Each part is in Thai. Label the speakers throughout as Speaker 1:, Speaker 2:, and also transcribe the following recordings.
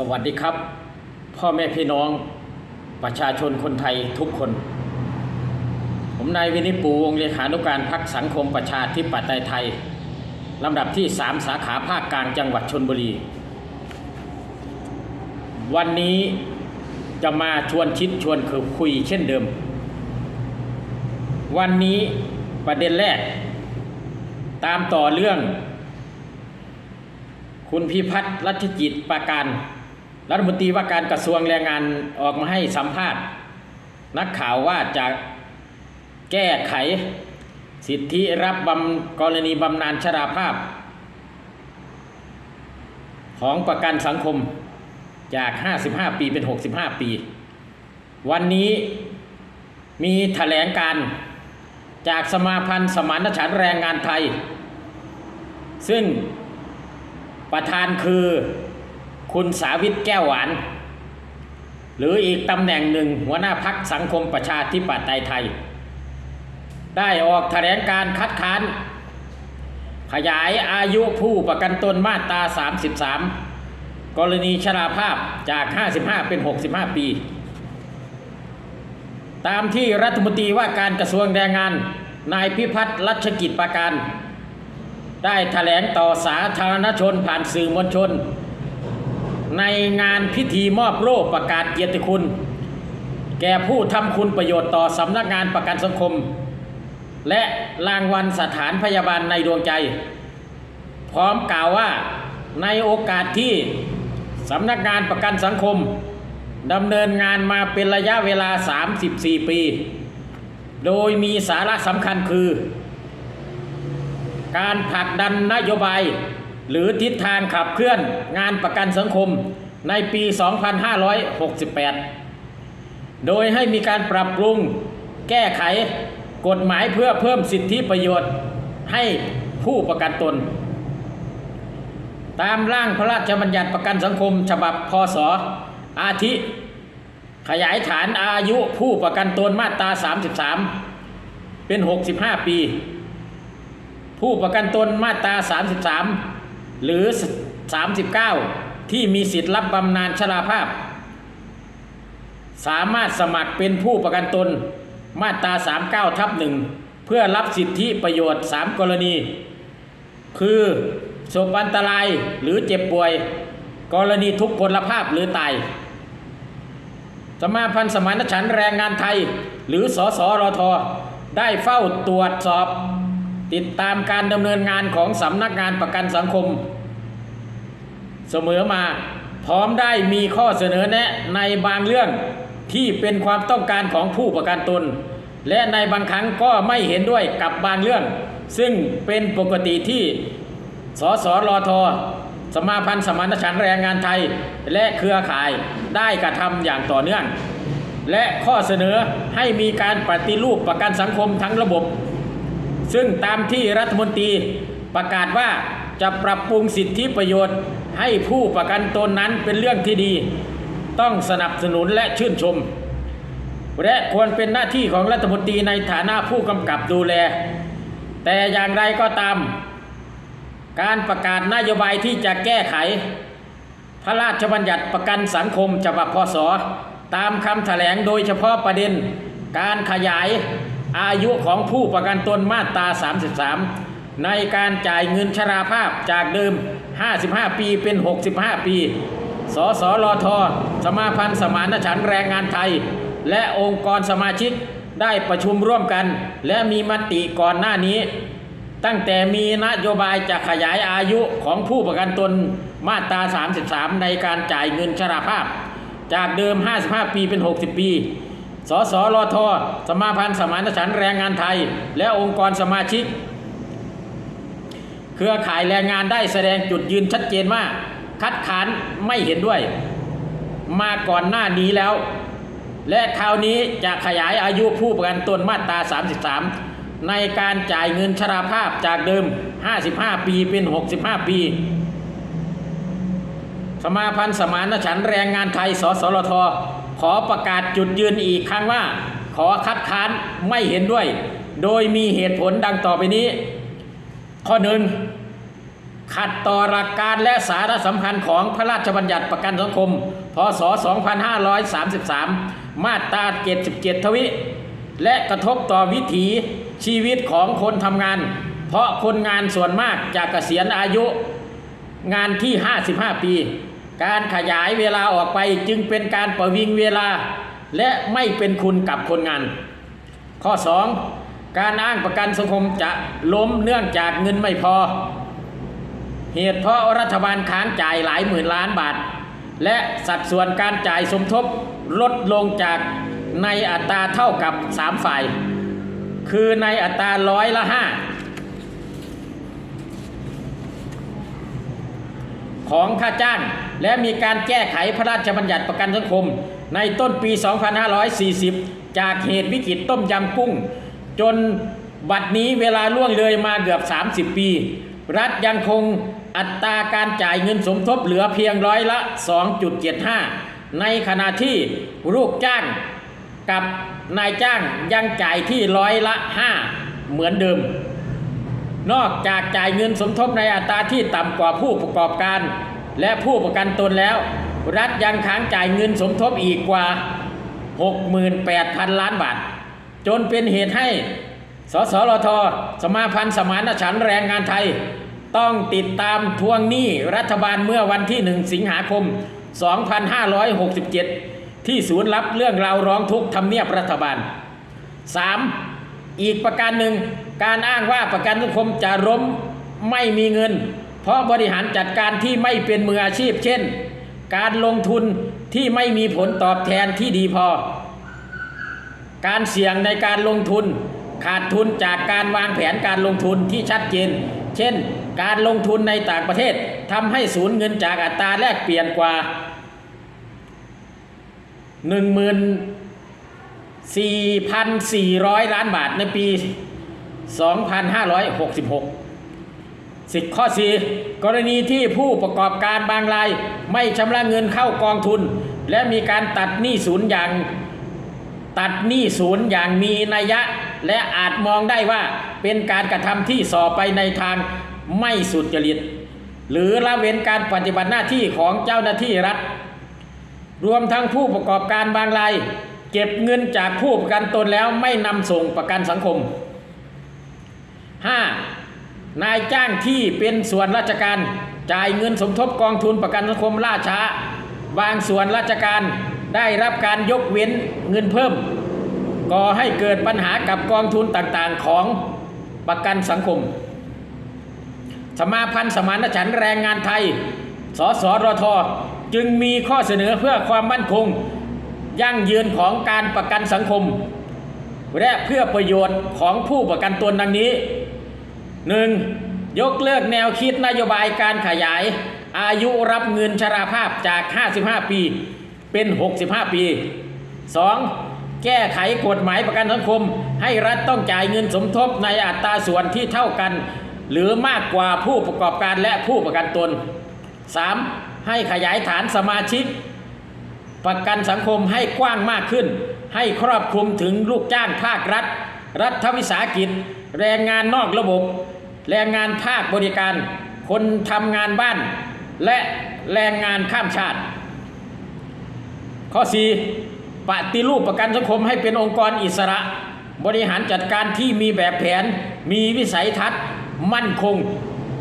Speaker 1: สวัสดีครับ พ่อแม่พี่น้องประชาชนคนไทยทุกคน ผมนายวินิปูวงศ์เลขานุการพักสังคมประชาธิปไตยไทยลำดับที่ 3 สาขาภาคกลางจังหวัดชนบุรี วันนี้จะมาชวนคิดชวนคือคุยเช่นเดิม วันนี้ประเด็นแรก ตามต่อเรื่องคุณพิพัฒน์รัชจิตประการ รัฐมนตรีว่าการกระทรวงแรงงานออกมาให้สัมภาษณ์ นักข่าวว่าจะแก้ไขสิทธิรับบำกรณีบำนาญชราภาพ ของประกันสังคมจาก 55 ปีเป็น 65 ปี วันนี้มีแถลงการจากสมาพันธ์สมานฉันแรงงานไทย ซึ่งประธานคือ คุณสาวิตแก้วหวาน หรืออีกตำแหน่งหนึ่งหัวหน้าพักสังคมประชาธิปไตยไทย ได้ออกแถลงการคัดค้าน ขยายอายุผู้ประกันตนมาตรา 33 กรณีชราภาพจาก 55 เป็น 65 ปี ตามที่รัฐมนตรีว่าการกระทรวงแรงงาน นายพิพัฒน์รัชกิจประการ ได้แถลงต่อสาธารณชนผ่านสื่อมวลชน ในงานพิธีมอบโล่ประกาศเกียรติคุณ แก่ผู้ทำคุณประโยชน์ต่อสำนักงานประกันสังคม และรางวัลสถานพยาบาลในดวงใจ พร้อมกล่าวว่าในโอกาสที่สำนักงานประกันสังคมดำเนินงานมาเป็นระยะเวลา 34 ปี โดยมีสาระสำคัญคือ การผลักดันนโยบาย หรือทิศทางขับเคลื่อนงานประกันสังคมในปี 2568 โดยให้มีการปรับปรุงแก้ไขกฎหมายเพื่อเพิ่มสิทธิประโยชน์ให้ผู้ประกันตน ตามร่างพระราชบัญญัติประกันสังคม ฉบับพศอาทิ ขยายฐานอายุผู้ประกันตนมาตรา 33 เป็น 65 ปี ผู้ประกันตนมาตรา 33 หรือ 39 ที่มีสิทธิ์รับบำนาญชราภาพ สามารถสมัครเป็นผู้ประกันตนมาตรา 39 ทับหนึ่งเพื่อรับสิทธิประโยชน์ 3 กรณี คือสบอันตรายหรือเจ็บป่วย กรณีทุกพลภาพหรือตาย สมาพันธ์สมานฉันแรงงานไทย หรือสสรทได้เฝ้าตรวจสอบ ติดตามการดำเนินงานของสำนักงานประกันสังคม เสมอมาพร้อมได้มีข้อเสนอแนะในบางเรื่องที่เป็นความต้องการของผู้ประกันตน และในบางครั้งก็ไม่เห็นด้วยกับบางเรื่อง ซึ่งเป็นปกติที่สสรทสมาพันธ์สมานฉันท์แรงงานไทย และเครือข่ายได้กระทำอย่างต่อเนื่อง และข้อเสนอให้มีการปฏิรูปประกันสังคมทั้งระบบ ซึ่งตามที่รัฐมนตรีประกาศว่าจะปรับปรุงสิทธิประโยชน์ ให้ผู้ประกันตนนั้นเป็นเรื่องที่ดี ต้องสนับสนุนและชื่นชม และควรเป็นหน้าที่ของรัฐมนตรีในฐานะผู้กำกับดูแล แต่อย่างไรก็ตาม การประกาศนโยบายที่จะแก้ไข พระราชบัญญัติประกันสังคมฉบับพศตามคำแถลงโดยเฉพาะประเด็น การขยาย อายุของผู้ประกันตนมาตรา 33 ในการจ่ายเงินชราภาพจากเดิม 55 ปีเป็น 65 ปี สสรท สมาพันธ์สมานฉันท์แรงงานไทย และองค์กรสมาชิกได้ประชุมร่วมกัน และมีมติก่อนหน้านี้ ตั้งแต่มีนโยบายจะขยายอายุของผู้ประกันตนมาตรา 33 ในการจ่ายเงินชราภาพ จากเดิม 55 ปีเป็น 60 ปี สสรทสมาพันธ์สมานฉันแรงงานไทย และองค์กรสมาชิก เครือข่ายแรงงานได้แสดงจุดยืนชัดเจนว่าคัดค้านไม่เห็นด้วย มาก่อนหน้านี้แล้ว และคราวนี้จะขยายอายุผู้ประกันตนมาตรา 33 ในการจ่ายเงินชราภาพจากเดิม 55 ปีเป็น 65 ปีสมาพันธ์สมานฉันแรงงานไทย สสรท ขอประกาศจุดยืนอีกครั้งว่า ขอคัดค้านไม่เห็นด้วย โดยมีเหตุผลดังต่อไปนี้ ข้อหนึ่งขัดต่อหลักการและสาระสำคัญของพระราชบัญญัติประกันสังคม พศ 2533 มาตรา 77 ทวิ และกระทบต่อวิถีชีวิตของคนทำงาน เพราะคนงานส่วนมากจะเกษียณอายุงานที่ 55 ปี การขยายเวลาออกไปจึงเป็นการประวิงเวลา และไม่เป็นคุณกับคนงาน ข้อ 2 การอ้างประกันสังคมจะล้มเนื่องจากเงินไม่พอ เหตุเพราะรัฐบาลค้างจ่ายหลายหมื่นล้านบาท และสัดส่วนการจ่ายสมทบลดลงจากในอัตราเท่ากับ 3 ฝ่าย คือในอัตราร้อยละ 5ของค่าจ้าง และมีการแก้ไขพระราชบัญญัติประกันสังคม ในต้นปี 2540 จากเหตุวิกฤตต้มยำกุ้ง จนบัดนี้เวลาล่วงเลยมาเกือบ 30 ปี รัฐยังคงอัตราการจ่ายเงินสมทบเหลือเพียงร้อยละ 2.75 ในขณะที่ลูกจ้างกับนายจ้างยังจ่ายที่ร้อยละ 5 เหมือนเดิม นอกจากจ่ายเงินสมทบในอัตราที่ต่ำกว่าผู้ประกอบการ และผู้ประกันตนแล้ว รัฐยังค้างจ่ายเงินสมทบอีกกว่า 68,000 ล้านบาท จนเป็นเหตุให้ สสรทสมาพันธ์สมานฉันแรงงานไทย ต้องติดตามทวงหนี้รัฐบาลเมื่อวันที่ 1 สิงหาคม 2567 ที่ศูนย์รับเรื่องราวร้องทุกข์ทำเนียบรัฐบาล 3. อีกประการหนึ่งการอ้างว่าประกันสังคมจะล้มไม่มีเงิน เพราะบริหารจัดการที่ไม่เป็นมืออาชีพ เช่น การลงทุนที่ไม่มีผลตอบแทนที่ดีพอ การเสี่ยงในการลงทุน ขาดทุนจากการวางแผนการลงทุนที่ชัดเจน เช่น การลงทุนในต่างประเทศทำให้สูญเงินจากอัตราแลกเปลี่ยนกว่า14,400 ล้านบาทในปี 2566 สิทธิข้อ 4 กรณีที่ผู้ประกอบการบางราย ไม่ชำระเงินเข้ากองทุน และมีการตัดหนี้ศูนย์อย่างตัดหนี้ศูนย์อย่างมีนัยยะ และอาจมองได้ว่าเป็นการกระทำที่ส่อไปในทางไม่สุจริต หรือละเว้นการปฏิบัติหน้าที่ของเจ้าหน้าที่รัฐ รวมทั้งผู้ประกอบการบางราย เก็บเงินจากผู้ประกันตนแล้วไม่นำส่งประกันสังคม 5. นายจ้างที่เป็นส่วนราชการ จ่ายเงินสมทบกองทุนประกันสังคมล่าช้า บางส่วนราชการได้รับการยกเว้นเงินเพิ่ม ก่อให้เกิดปัญหากับกองทุนต่างๆของประกันสังคม สมาพันธ์สมานฉันแรงงานไทย สสรท จึงมีข้อเสนอเพื่อความมั่นคง ยั่งยืนของการประกันสังคม และเพื่อประโยชน์ของผู้ประกันตนดังนี้ 1. ยกเลิกแนวคิดนโยบายการขยาย อายุรับเงินชราภาพจาก 55 ปีเป็น 65 ปี 2. แก้ไขกฎหมายประกันสังคม ให้รัฐต้องจ่ายเงินสมทบในอัตราส่วนที่เท่ากัน หรือมากกว่าผู้ประกอบการและผู้ประกันตน 3. ให้ขยายฐานสมาชิก ประกันสังคมให้กว้างมากขึ้น ให้ครอบคลุมถึงลูกจ้างภาครัฐ รัฐวิสาหกิจ แรงงานนอกระบบ แรงงานภาคบริการ คนทำงานบ้าน และแรงงานข้ามชาติ ข้อ 4. ปฏิรูปประกันสังคมให้เป็นองค์กรอิสระ บริหารจัดการที่มีแบบแผน มีวิสัยทัศน์ มั่นคง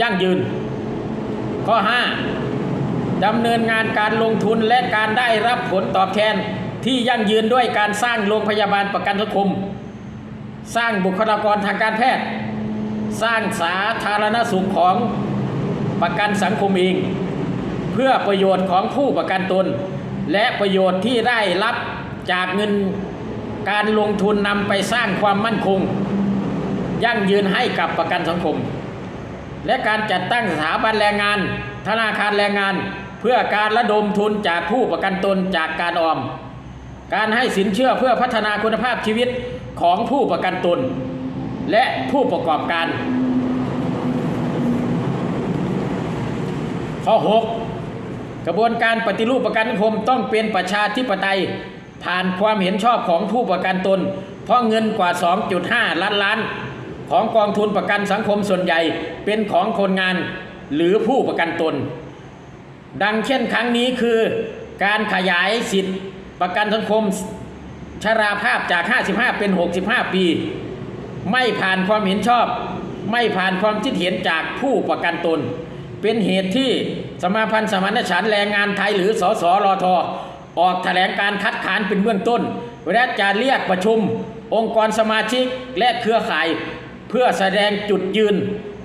Speaker 1: ยั่งยืน ข้อ 5. ดำเนินงานการลงทุนและการได้รับผลตอบแทนที่ยั่งยืนด้วยการสร้างโรงพยาบาลประกันสังคม สร้างบุคลากรทางการแพทย์ สร้างสาธารณสุขของประกันสังคมเอง เพื่อประโยชน์ของผู้ประกันตน และประโยชน์ที่ได้รับจากเงินการลงทุนนำไปสร้างความมั่นคง ยั่งยืนให้กับประกันสังคม และการจัดตั้งสถาบันแรงงาน ธนาคารแรงงาน เพื่อการระดมทุนจากผู้ประกันตนจากการออม การให้สินเชื่อเพื่อพัฒนาคุณภาพชีวิต ของผู้ประกันตน และผู้ประกอบการ ข้อ 6 กระบวนการปฏิรูปประกันสังคมต้องเป็นประชาธิปไตย ผ่านความเห็นชอบของผู้ประกันตน เพราะเงินกว่า 2.5 ล้านล้าน ของกองทุนประกันสังคมส่วนใหญ่เป็นของคนงานหรือผู้ประกันตน ดังเช่นครั้งนี้คือการขยายสิทธิประกันสังคม ชราภาพจาก 55 เป็น 65 ปี ไม่ผ่านความเห็นชอบ ไม่ผ่านความคิดเห็นจากผู้ประกันตน เป็นเหตุที่สมาพันธ์สมานฉันแรงงานไทยหรือสสรทออกแถลงการคัดค้านเป็นเบื้องต้น และจะเรียกประชุม องค์กรสมาชิกและเครือข่าย เพื่อแสดงจุดยืน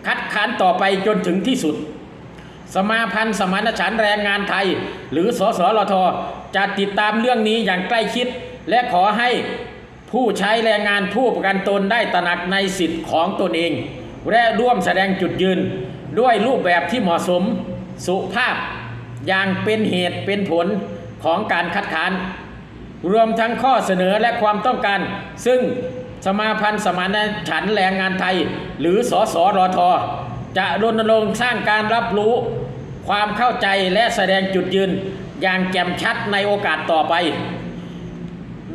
Speaker 1: คัดค้านต่อไปจนถึงที่สุด สมาพันธ์สมานฉันแรงงานไทย หรือสสรทจะติดตามเรื่องนี้อย่างใกล้ชิด และขอให้ผู้ใช้แรงงานผู้ประกันตนได้ตระหนักในสิทธิ์ของตนเอง และร่วมแสดงจุดยืน ด้วยรูปแบบที่เหมาะสมสุภาพ อย่างเป็นเหตุเป็นผลของการคัดค้าน รวมทั้งข้อเสนอและความต้องการ ซึ่งสมาพันธ์สมานฉันแรงงานไทย หรือสสรทจะรณรงค์สร้างการรับรู้ ความเข้าใจและแสดงจุดยืน อย่างแจ่มชัดในโอกาสต่อไป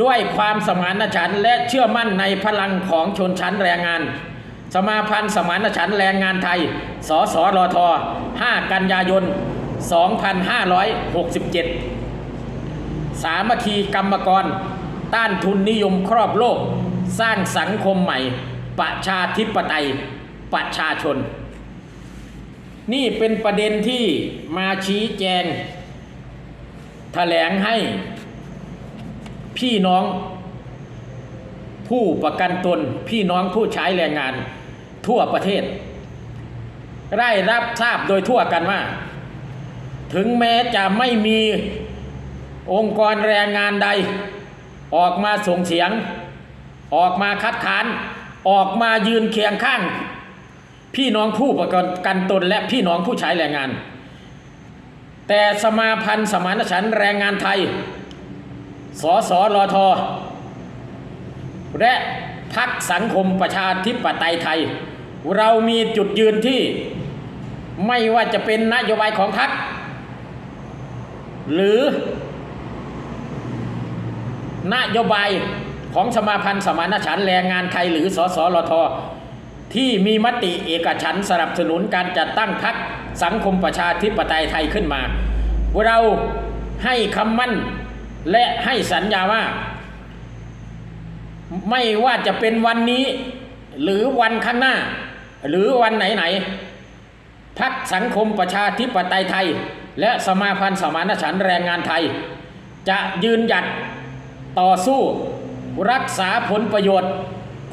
Speaker 1: ด้วยความสมานฉันท์และเชื่อมั่นในพลังของชนชั้นแรงงาน สมาพันธ์สมานฉันท์แรงงานไทย สสรท 5 กันยายน 2567 สามัคคีกรรมกร ต้านทุนนิยมครอบโลก สร้างสังคมใหม่ ประชาธิปไตย ประชาชน นี่เป็นประเด็นที่มาชี้แจง แถลงให้ พี่น้องผู้ประกันตนพี่น้องผู้ใช้แรงงานทั่วประเทศ ได้รับทราบโดยทั่วกันว่า ถึงแม้จะไม่มีองค์กรแรงงานใด ออกมาส่งเสียง ออกมาคัดค้าน ออกมายืนเคียงข้าง พี่น้องผู้ประกันตนและพี่น้องผู้ใช้แรงงาน แต่สมาพันธ์สมานฉันแรงงานไทย สสรท และพักสังคมประชาธิปไตยไทย เรามีจุดยืนที่ไม่ว่าจะเป็นนโยบายของพักหรือนโยบายของสมาพันธ์สมานฉันแรงงานไทยหรือสสรท ที่มีมติเอกฉันสนับสนุนการจัดตั้งพักสังคมประชาธิปไตยไทยขึ้นมา เราให้คำมั่น และให้สัญญาว่า ไม่ว่าจะเป็นวันนี้ หรือวันข้างหน้า หรือวันไหนๆพักสังคมประชาธิปไตยไทย และสมาพันธ์สมานฉันแรงงานไทย จะยืนหยัดต่อสู้รักษาผลประโยชน์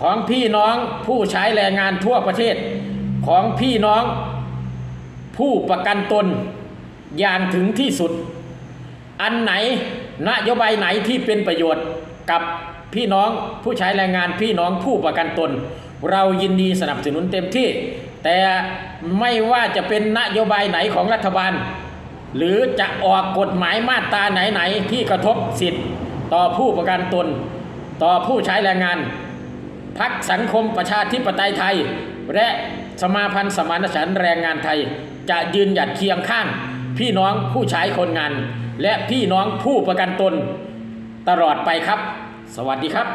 Speaker 1: ของพี่น้องผู้ใช้แรงงานทั่วประเทศ ของพี่น้องผู้ประกันตนอย่างถึงที่สุด อันไหน นโยบายไหนที่เป็นประโยชน์กับพี่น้องผู้ใช้แรงงานพี่น้องผู้ประกันตน เรายินดีสนับสนุนเต็มที่ แต่ไม่ว่าจะเป็นนโยบายไหนของรัฐบาล หรือจะออกกฎหมายมาตราไหนๆที่กระทบสิทธิ์ ต่อผู้ประกันตน ต่อผู้ใช้แรงงานพักสังคมประชาธิปไตยไทย และสมาพันธ์สมานฉันท์แรงงานไทย จะยืนหยัดเคียงข้าง พี่น้องผู้ใช้คนงาน และพี่น้องผู้ประกันตนตลอดไปครับ สวัสดีครับ